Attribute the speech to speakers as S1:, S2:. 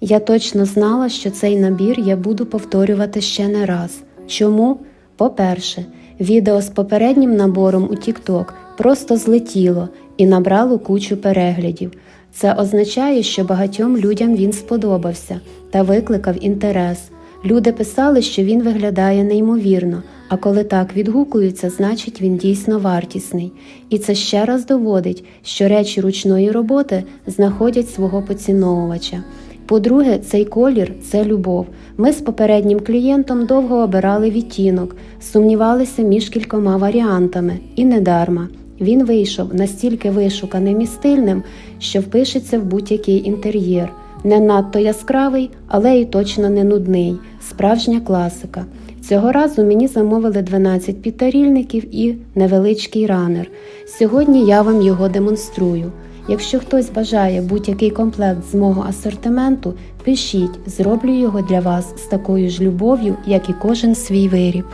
S1: Я точно знала, що цей набір я буду повторювати ще не раз. Чому? По-перше, відео з попереднім набором у TikTok просто злетіло і набрало кучу переглядів. Це означає, що багатьом людям він сподобався та викликав інтерес. Люди писали, що він виглядає неймовірно, а коли так відгукуються, значить він дійсно вартісний. І це ще раз доводить, що речі ручної роботи знаходять свого поціновувача. По-друге, цей колір це любов. Ми з попереднім клієнтом довго обирали відтінок, сумнівалися між кількома варіантами, і не дарма. Він вийшов настільки вишуканим і стильним, що впишеться в будь-який інтер'єр. Не надто яскравий, але й точно не нудний, справжня класика. Цього разу мені замовили 12 підтарільників і невеличкий ранер. Сьогодні я вам його демонструю. Якщо хтось бажає будь-який комплект з мого асортименту, пишіть, зроблю його для вас з такою ж любов'ю, як і кожен свій виріб.